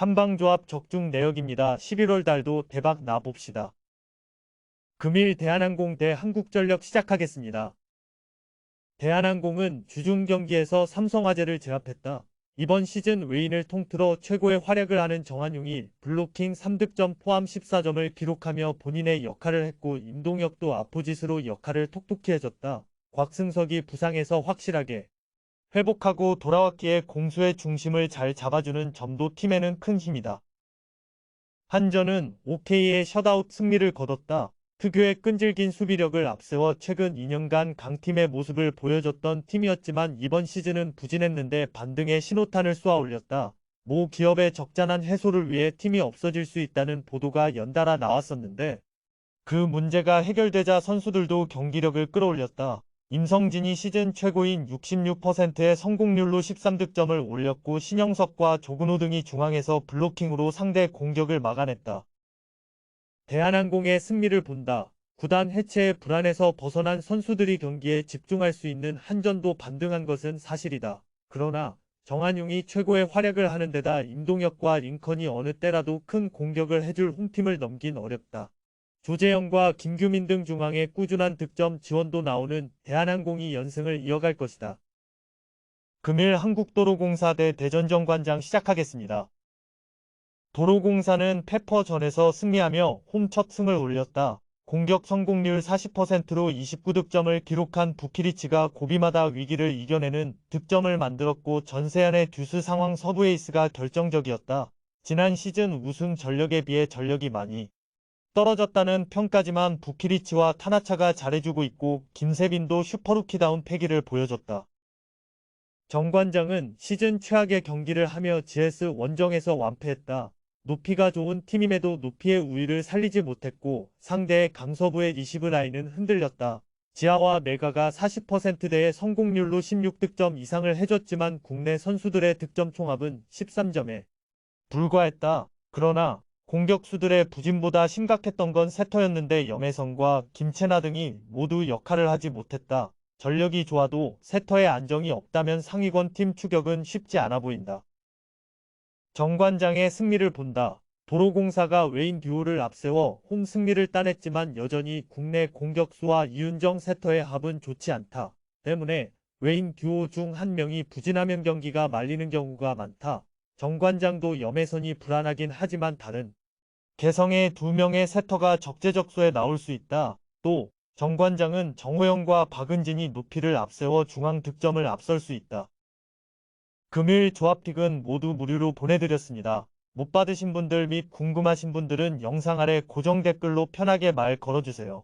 한방조합 적중 내역입니다. 11월 달도 대박 나봅시다. 금일 대한항공 대 한국전력 시작하겠습니다. 대한항공은 주중 경기에서 삼성화재를 제압했다. 이번 시즌 외인을 통틀어 최고의 활약을 하는 정한용이 블로킹 3득점 포함 14점을 기록하며 본인의 역할을 했고 임동혁도 아포짓으로 역할을 톡톡히 해줬다. 곽승석이 부상에서 확실하게 회복하고 돌아왔기에 공수의 중심을 잘 잡아주는 점도 팀에는 큰 힘이다. 한전은 OK의 셧아웃 승리를 거뒀다. 특유의 끈질긴 수비력을 앞세워 최근 2년간 강팀의 모습을 보여줬던 팀이었지만 이번 시즌은 부진했는데 반등의 신호탄을 쏘아 올렸다. 모 기업의 적잖한 해소를 위해 팀이 없어질 수 있다는 보도가 연달아 나왔었는데 그 문제가 해결되자 선수들도 경기력을 끌어올렸다. 임성진이 시즌 최고인 66%의 성공률로 13득점을 올렸고 신영석과 조근호 등이 중앙에서 블로킹으로 상대 공격을 막아냈다. 대한항공의 승리를 본다. 구단 해체의 불안에서 벗어난 선수들이 경기에 집중할 수 있는 한전도 반등한 것은 사실이다. 그러나 정한용이 최고의 활약을 하는 데다 임동혁과 링컨이 어느 때라도 큰 공격을 해줄 홈팀을 넘긴 어렵다. 조재영과 김규민 등 중앙의 꾸준한 득점 지원도 나오는 대한항공이 연승을 이어갈 것이다. 금일 한국도로공사 대 대전정관장 시작하겠습니다. 도로공사는 페퍼전에서 승리하며 홈 첫 승을 올렸다. 공격 성공률 40%로 29득점을 기록한 부키리치가 고비마다 위기를 이겨내는 득점을 만들었고 전세안의 듀스 상황 서브 에이스가 결정적이었다. 지난 시즌 우승 전력에 비해 전력이 많이 떨어졌다는 평가지만 부키리치와 타나차가 잘해주고 있고 김세빈도 슈퍼루키다운 패기를 보여줬다. 정관장은 시즌 최악의 경기를 하며 GS 원정에서 완패했다. 높이가 좋은 팀임에도 높이의 우위를 살리지 못했고 상대의 강서부의 리시브 라인은 흔들렸다. 지하와 메가가 40%대의 성공률로 16득점 이상을 해줬지만 국내 선수들의 득점 총합은 13점에 불과했다. 그러나 공격수들의 부진보다 심각했던 건 세터였는데 염혜성과 김채나 등이 모두 역할을 하지 못했다. 전력이 좋아도 세터의 안정이 없다면 상위권 팀 추격은 쉽지 않아 보인다. 정관장의 승리를 본다. 도로공사가 외인 듀오를 앞세워 홈 승리를 따냈지만 여전히 국내 공격수와 이윤정 세터의 합은 좋지 않다. 때문에 외인 듀오 중 한 명이 부진하면 경기가 말리는 경우가 많다. 정관장도 염혜선이 불안하긴 하지만 다른 개성의 두 명의 세터가 적재적소에 나올 수 있다. 또 정관장은 정호영과 박은진이 높이를 앞세워 중앙 득점을 앞설 수 있다. 금일 조합픽은 모두 무료로 보내드렸습니다. 못 받으신 분들 및 궁금하신 분들은 영상 아래 고정 댓글로 편하게 말 걸어주세요.